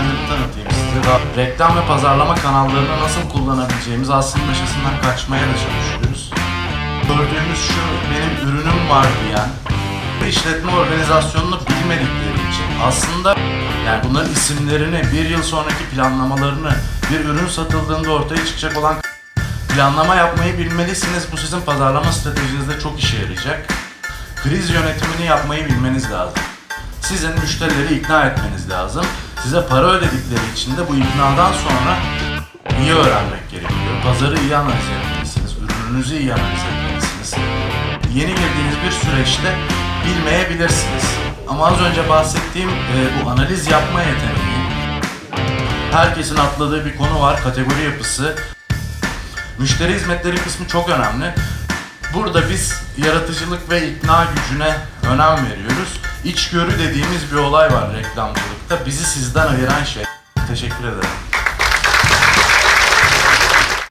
kendimi tanıtayım size. Reklam ve pazarlama kanallarını nasıl kullanabileceğimiz aslında aşısından kaçmaya da çalışıyoruz. Gördüğümüz şu benim ürünüm var diyen işletme organizasyonunu bilmedikleri için aslında yani bunların isimlerini, bir yıl sonraki planlamalarını, bir ürün satıldığında ortaya çıkacak olan planlama yapmayı bilmelisiniz. Bu sizin pazarlama stratejinizde çok işe yarayacak. Kriz yönetimini yapmayı bilmeniz lazım. Sizin müşterileri ikna etmeniz lazım. Size para ödedikleri için de bu iknadan sonra iyi öğrenmek gerekiyor. Pazarı iyi analiz etmelisiniz. Ürününüzü iyi analiz etmelisiniz. Yeni girdiğiniz bir süreçte bilmeyebilirsiniz. Ama az önce bahsettiğim e, bu analiz yapma yeteneği, herkesin atladığı bir konu var, kategori yapısı. Müşteri hizmetleri kısmı çok önemli. Burada biz yaratıcılık ve ikna gücüne önem veriyoruz. İçgörü dediğimiz bir olay var reklamcılıkta. Bizi sizden ayıran şey. Teşekkür ederim.